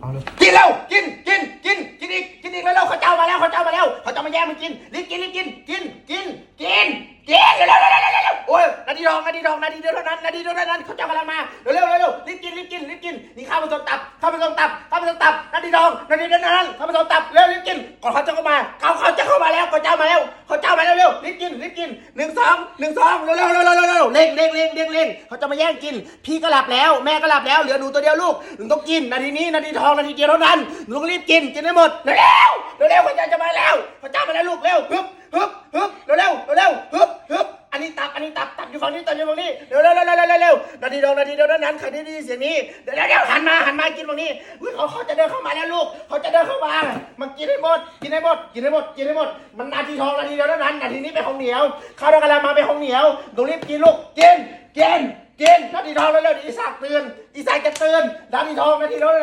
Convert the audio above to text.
เอาเลยกินเร็วกินกินกินกินอีกกินอีกเร็วเขาเจ้ามาแล้วเขาเจ้ามาแล้วเขาเจ้ามาแย่งมันกินรีบกินรีบกินกินกินกินกินเร็วเร็วเร็วเร็วโอ้ยนาทีทองนาทีทองนาทีเดียวเท่านั้นนาทีเดียวเท่านั้นเขาเจ้ากำลังมาเร็วเร็วๆรีบกินรีบกินรีบกินนี่ข้าวผสมตับข้าวผสมตับข้าวผสมตับนาทีทองนาทีเดียวเท่านั้นข้าวผสมตับเร็วรีบกินก่อนเขาจะเข้ามาเขาเขาจะเข้ามาแล้วเขาเจ้ามาแล้วาเจ้ามาแล้วเร็วรีบกินรีบกินหนึ่งสองหนึ่งสองเร็วๆเร็วๆเร็วๆเร็วๆเร่งเร่งเร่งเร่งเร่งเขาจะมาแย่งกิน พี่ก็หลับแล้วแม่ก็หลับแล้วเหลือหนูตัวเดียวลูกหนูต้องกินนาทีนี้นาทีทองนาทีเดียวเท่านั้นหนูต้องรีบกินกินให้หมดเร็วๆเร็วๆเขาเจ้าจะมาแล้วเขาเจ้ามาแล้วลูกเร็วฮึบฮึบฮึบเร็วๆเร็วๆฮึบฮึบอันนี้ตับอันนี้ ตับตับอยู่ฝั่งนี้ตอยู่ฝั่งนี้เร็วเร็วเร็วเร็วเร็วนาทีทองนาทีเดียวเท่านั้นใครที่ได้ยินเสียงนี้เดี๋ยวเดี๋ยวหันมาหันมากินฝั่งนี้อุ๊ยเขาเขาจะเดินเข้ามาแล้วลูกเขาจะเดินเข้ามามากินให้หมดกินให้หมดกินให้หมดกินให้หมดมันนาทีทองนาทีเดียวเท่านั้นนาทีนี้ไปห้องเหนียวข้าวกำลังมาไปห้องเหนียวหนูรีบกินลูกกินกินกินนาทีทองเร็วเดี๋ยวอีสากตื่นอีสากจะตื่นนาทีทองนาทีเดียวเท่านั้น